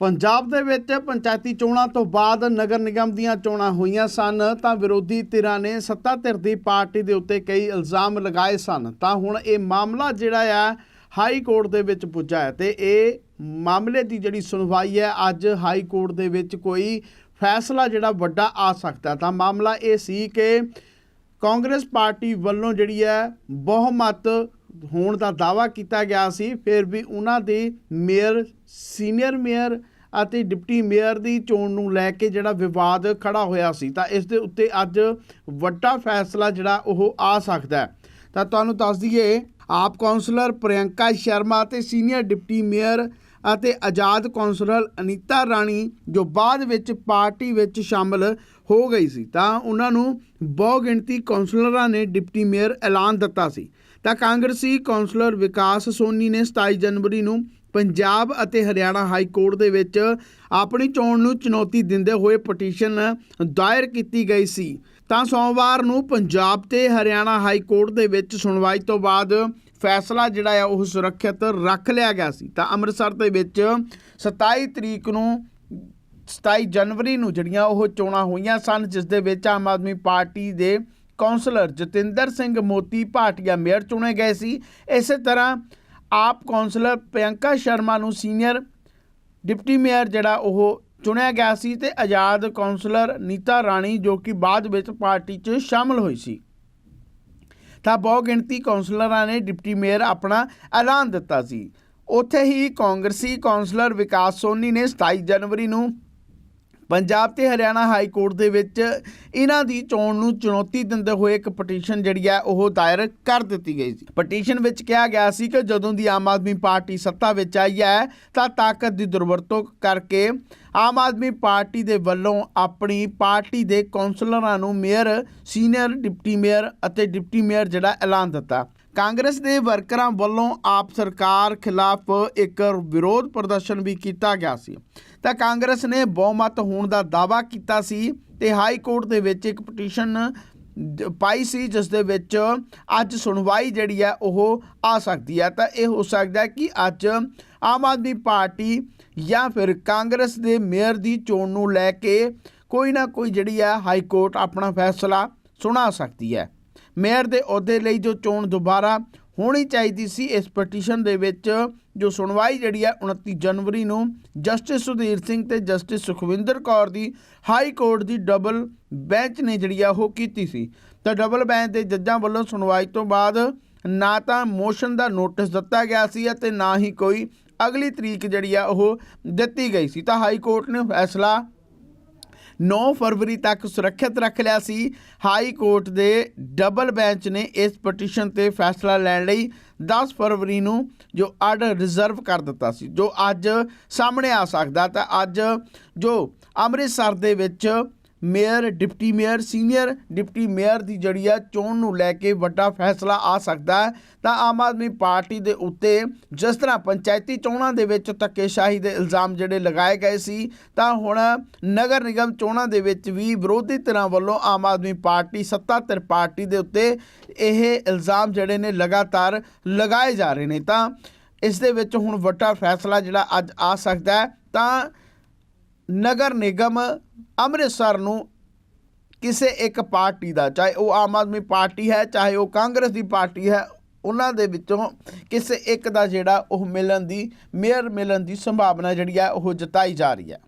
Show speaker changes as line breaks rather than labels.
ਪੰਜਾਬ ਦੇ ਵਿੱਚ ਪੰਚਾਇਤੀ ਚੋਣਾਂ ਤੋਂ ਬਾਅਦ ਨਗਰ ਨਿਗਮ ਦੀਆਂ ਚੋਣਾਂ ਹੋਈਆਂ ਸਨ, ਤਾਂ ਵਿਰੋਧੀ ਧਿਰਾਂ ਨੇ ਸੱਤਾ ਧਿਰ ਦੀ ਪਾਰਟੀ ਦੇ ਉੱਤੇ ਕਈ ਇਲਜ਼ਾਮ ਲਗਾਏ ਸਨ। ਤਾਂ ਹੁਣ ਇਹ ਮਾਮਲਾ ਜਿਹੜਾ ਆ, ਹਾਈ ਕੋਰਟ ਦੇ ਵਿੱਚ ਪੁੱਜਾ ਹੈ ਤੇ ਇਹ ਮਾਮਲੇ ਦੀ ਜਿਹੜੀ ਸੁਣਵਾਈ ਹੈ, ਅੱਜ ਹਾਈ ਕੋਰਟ ਦੇ ਵਿੱਚ ਕੋਈ ਫੈਸਲਾ ਜਿਹੜਾ ਵੱਡਾ ਆ ਸਕਦਾ। ਤਾਂ ਮਾਮਲਾ ਇਹ ਸੀ ਕਿ ਕਾਂਗਰਸ ਪਾਰਟੀ ਵੱਲੋਂ ਜਿਹੜੀ ਹੈ, ਬਹੁਮਤ ਹੋਣ ਦਾ ਦਾਵਾ ਕੀਤਾ ਗਿਆ ਸੀ। ਫਿਰ ਵੀ ਉਹਨਾਂ ਦੇ ਮੇਅਰ, ਸੀਨੀਅਰ ਮੇਅਰ ਅਤੇ ਡਿਪਟੀ ਮੇਅਰ ਦੀ ਚੋਣ ਨੂੰ ਲੈ ਕੇ ਜਿਹੜਾ ਵਿਵਾਦ ਖੜਾ ਹੋਇਆ ਸੀ, ਤਾਂ ਇਸ ਦੇ ਉੱਤੇ ਅੱਜ ਵੱਡਾ ਫੈਸਲਾ ਜਿਹੜਾ ਉਹ ਆ ਸਕਦਾ ਹੈ। ਤਾਂ ਤੁਹਾਨੂੰ ਦੱਸ ਦਈਏ, ਆਪ ਕਾਉਂਸਲਰ ਪ੍ਰਿਯੰਕਾ ਸ਼ਰਮਾ ਅਤੇ ਸੀਨੀਅਰ ਡਿਪਟੀ ਮੇਅਰ ਅਤੇ ਆਜ਼ਾਦ ਕੌਂਸਲਰ ਅਨੀਤਾ ਰਾਣੀ ਜੋ ਬਾਅਦ ਵਿੱਚ ਪਾਰਟੀ ਵਿੱਚ ਸ਼ਾਮਲ ਹੋ ਗਈ ਸੀ, ਤਾਂ ਉਹਨਾਂ ਨੂੰ ਬਹੁ ਗਿਣਤੀ ਕਾਉਂਸਲਰਾਂ ਨੇ ਡਿਪਟੀ ਮੇਅਰ ਐਲਾਨ ਦਿੱਤਾ ਸੀ। ਤਾਂ ਕਾਂਗਰਸੀ ਕੌਂਸਲਰ ਵਿਕਾਸ ਸੋਨੀ ਨੇ 27 ਜਨਵਰੀ ਨੂੰ ਪੰਜਾਬ ਅਤੇ ਹਰਿਆਣਾ ਹਾਈ ਕੋਰਟ ਦੇ ਵਿੱਚ ਆਪਣੀ ਚੋਣ ਨੂੰ ਚੁਣੌਤੀ ਦਿੰਦੇ ਹੋਏ ਪਟੀਸ਼ਨ ਦਾਇਰ ਕੀਤੀ ਗਈ ਸੀ। ਤਾਂ ਸੋਮਵਾਰ ਨੂੰ ਪੰਜਾਬ ਤੇ ਹਰਿਆਣਾ ਹਾਈ ਕੋਰਟ ਦੇ ਵਿੱਚ ਸੁਣਵਾਈ ਤੋਂ ਬਾਅਦ ਫੈਸਲਾ ਜਿਹੜਾ ਆ ਉਹ ਸੁਰੱਖਿਅਤ ਰੱਖ ਲਿਆ ਗਿਆ ਸੀ। ਤਾਂ ਅੰਮ੍ਰਿਤਸਰ ਦੇ ਵਿੱਚ 27 ਤਰੀਕ ਨੂੰ 27 ਜਨਵਰੀ ਨੂੰ ਜਿਹੜੀਆਂ ਉਹ ਚੋਣਾਂ ਹੋਈਆਂ ਸਨ, ਜਿਸ ਦੇ ਵਿੱਚ ਆਮ ਆਦਮੀ ਪਾਰਟੀ ਦੇ ਕੌਂਸਲਰ ਜਤਿੰਦਰ ਸਿੰਘ ਮੋਤੀ ਭਾਟੀਆ ਮੇਅਰ ਚੁਣੇ ਗਏ ਸੀ। ਇਸੇ ਤਰ੍ਹਾਂ ਆਪ ਕੌਂਸਲਰ ਪ੍ਰਿਯੰਕਾ ਸ਼ਰਮਾ ਨੂੰ ਸੀਨੀਅਰ ਡਿਪਟੀ ਮੇਅਰ ਜਿਹੜਾ ਉਹ ਚੁਣਿਆ ਗਿਆ ਸੀ ਤੇ ਆਜ਼ਾਦ ਕੌਂਸਲਰ ਨੀਤਾ ਰਾਣੀ ਜੋ ਕਿ ਬਾਅਦ ਵਿੱਚ ਪਾਰਟੀ 'ਚ ਸ਼ਾਮਲ ਹੋਈ ਸੀ। ਤਾਂ ਬਹੁ ਗਿਣਤੀ ਕੌਂਸਲਰਾਂ ਨੇ ਡਿਪਟੀ ਮੇਅਰ ਆਪਣਾ ਐਲਾਨ ਦਿੱਤਾ ਸੀ। ਉੱਥੇ ਹੀ ਕਾਂਗਰਸੀ ਕੌਂਸਲਰ ਵਿਕਾਸ ਸੋਨੀ ਨੇ 27 ਜਨਵਰੀ ਨੂੰ ਪੰਜਾਬ ਤੇ ਹਰਿਆਣਾ ਹਾਈ ਕੋਰਟ ਦੇ ਵਿੱਚ ਇਹਨਾਂ ਦੀ ਚੋਣ ਨੂੰ ਚੁਣੌਤੀ ਦਿੰਦੇ ਹੋਏ ਇੱਕ ਪਟੀਸ਼ਨ ਜਿਹੜੀ ਹੈ ਉਹ ਦਾਇਰ ਕਰ ਦਿੱਤੀ ਗਈ ਸੀ। ਪਟੀਸ਼ਨ ਵਿੱਚ ਕਿਹਾ ਗਿਆ ਸੀ ਕਿ ਜਦੋਂ ਦੀ ਆਮ ਆਦਮੀ ਪਾਰਟੀ ਸੱਤਾ ਵਿੱਚ ਆਈ ਹੈ, ਤਾਂ ਤਾਕਤ ਦੀ ਦੁਰਵਰਤੋਂ ਕਰਕੇ ਆਮ ਆਦਮੀ ਪਾਰਟੀ ਦੇ ਵੱਲੋਂ ਆਪਣੀ ਪਾਰਟੀ ਦੇ ਕੌਂਸਲਰਾਂ ਨੂੰ ਮੇਅਰ, ਸੀਨੀਅਰ ਡਿਪਟੀ ਮੇਅਰ ਅਤੇ ਡਿਪਟੀ ਮੇਅਰ ਜਿਹੜਾ ਐਲਾਨ ਦਿੱਤਾ। ਕਾਂਗਰਸ ਦੇ ਵਰਕਰਾਂ ਵੱਲੋਂ ਆਪ ਸਰਕਾਰ ਖਿਲਾਫ ਇੱਕ ਵਿਰੋਧ ਪ੍ਰਦਰਸ਼ਨ ਵੀ ਕੀਤਾ ਗਿਆ ਸੀ। ਤਾਂ ਕਾਂਗਰਸ ਨੇ ਬਹੁਮਤ ਹੋਣ ਦਾ ਦਾਅਵਾ ਕੀਤਾ ਸੀ ਤੇ ਹਾਈ ਕੋਰਟ ਦੇ ਵਿੱਚ ਇੱਕ ਪਟੀਸ਼ਨ ਪਾਈ ਸੀ, ਜਿਸ ਦੇ ਵਿੱਚ ਅੱਜ ਸੁਣਵਾਈ ਜਿਹੜੀ ਹੈ ਉਹ ਆ ਸਕਦੀ ਹੈ। ਤਾਂ ਇਹ ਹੋ ਸਕਦਾ ਹੈ ਕਿ ਅੱਜ ਆਮ ਆਦਮੀ ਪਾਰਟੀ ਜਾਂ ਫਿਰ ਕਾਂਗਰਸ ਦੇ ਮੇਅਰ ਦੀ ਚੋਣ ਨੂੰ ਲੈ ਕੇ ਕੋਈ ਨਾ ਕੋਈ ਜਿਹੜੀ ਹੈ ਹਾਈ ਕੋਰਟ ਆਪਣਾ ਫੈਸਲਾ ਸੁਣਾ ਸਕਦੀ ਹੈ। ਮੇਅਰ ਦੇ ਅਹੁਦੇ ਲਈ ਜੋ ਚੋਣ ਦੁਬਾਰਾ ਹੋਣੀ ਚਾਹੀਦੀ ਸੀ, ਇਸ ਪਟੀਸ਼ਨ ਦੇ ਵਿੱਚ ਜੋ ਸੁਣਵਾਈ ਜਿਹੜੀ ਹੈ 29 ਜਨਵਰੀ ਨੂੰ ਜਸਟਿਸ ਸੁਧੀਰ ਸਿੰਘ ਤੇ ਜਸਟਿਸ ਸੁਖਵਿੰਦਰ ਕੌਰ ਦੀ ਹਾਈ ਕੋਰਟ ਦੀ ਡਬਲ ਬੈਂਚ ਨੇ ਜਿਹੜੀ ਆ ਉਹ ਕੀਤੀ ਸੀ। ਤਾਂ ਡਬਲ ਬੈਂਚ ਦੇ ਜੱਜਾਂ ਵੱਲੋਂ ਸੁਣਵਾਈ ਤੋਂ ਬਾਅਦ ਨਾ ਤਾਂ ਮੋਸ਼ਨ ਦਾ ਨੋਟਿਸ ਦਿੱਤਾ ਗਿਆ ਸੀ ਅਤੇ ਨਾ ਹੀ ਕੋਈ ਅਗਲੀ ਤਰੀਕ ਜਿਹੜੀ ਆ ਉਹ ਦਿੱਤੀ ਗਈ ਸੀ। ਤਾਂ ਹਾਈ ਕੋਰਟ ਨੇ ਫੈਸਲਾ 9 ਫਰਵਰੀ ਤੱਕ ਸੁਰੱਖਿਅਤ ਰੱਖ ਲਿਆ ਸੀ। ਹਾਈ ਕੋਰਟ ਦੇ ਡਬਲ ਬੈਂਚ ਨੇ ਇਸ ਪਟੀਸ਼ਨ ਤੇ ਫੈਸਲਾ ਲੈਣ ਲਈ 10 ਫਰਵਰੀ ਨੂੰ ਜੋ ਆਰਡਰ ਰਿਜ਼ਰਵ ਕਰ ਦਿੱਤਾ ਸੀ। ਜੋ ਅੱਜ ਸਾਹਮਣੇ ਆ ਸਕਦਾ ਤਾਂ ਅੱਜ ਜੋ ਅੰਮ੍ਰਿਤਸਰ ਦੇ ਵਿੱਚ mayor, deputy mayor, senior, deputy mayor ਦੀ ਜਿਹੜੀ ਆ ਚੋਣ ਨੂੰ ਲੈ ਕੇ ਵੱਡਾ ਫੈਸਲਾ ਆ ਸਕਦਾ ਹੈ। ਤਾਂ ਆਮ ਆਦਮੀ ਪਾਰਟੀ ਦੇ ਉੱਤੇ ਜਿਸ ਤਰ੍ਹਾਂ ਪੰਚਾਇਤੀ ਚੋਣਾਂ ਦੇ ਵਿੱਚ ਧੱਕੇਸ਼ਾਹੀ ਦੇ ਇਲਜ਼ਾਮ ਜਿਹੜੇ ਲਗਾਏ ਗਏ ਸੀ, ਤਾਂ ਹੁਣ ਨਗਰ ਨਿਗਮ ਚੋਣਾਂ ਦੇ ਵਿੱਚ ਵੀ ਵਿਰੋਧੀ ਧਿਰਾਂ ਵੱਲੋਂ ਆਮ ਆਦਮੀ ਪਾਰਟੀ ਸੱਤਾ ਧਿਰ ਪਾਰਟੀ ਦੇ ਉੱਤੇ ਇਹ ਇਲਜ਼ਾਮ ਜਿਹੜੇ ਨੇ ਲਗਾਤਾਰ ਲਗਾਏ ਜਾ ਰਹੇ ਨੇ। ਤਾਂ ਇਸ ਦੇ ਵਿੱਚ ਹੁਣ ਵੱਡਾ ਫੈਸਲਾ ਜਿਹੜਾ ਅੱਜ ਆ ਸਕਦਾ ਹੈ। ਤਾਂ ਨਗਰ ਨਿਗਮ ਅੰਮ੍ਰਿਤਸਰ ਨੂੰ ਕਿਸੇ ਇੱਕ ਪਾਰਟੀ ਦਾ, ਚਾਹੇ ਉਹ ਆਮ ਆਦਮੀ ਪਾਰਟੀ ਹੈ, ਚਾਹੇ ਉਹ ਕਾਂਗਰਸ ਦੀ ਪਾਰਟੀ ਹੈ, ਉਹਨਾਂ ਦੇ ਵਿੱਚੋਂ ਕਿਸੇ ਇੱਕ ਦਾ ਜਿਹੜਾ ਉਹ ਮਿਲਣ ਦੀ, ਮੇਅਰ ਮਿਲਣ ਦੀ ਸੰਭਾਵਨਾ ਜਿਹੜੀ ਹੈ, ਉਹ ਜਤਾਈ ਜਾ ਰਹੀ ਹੈ।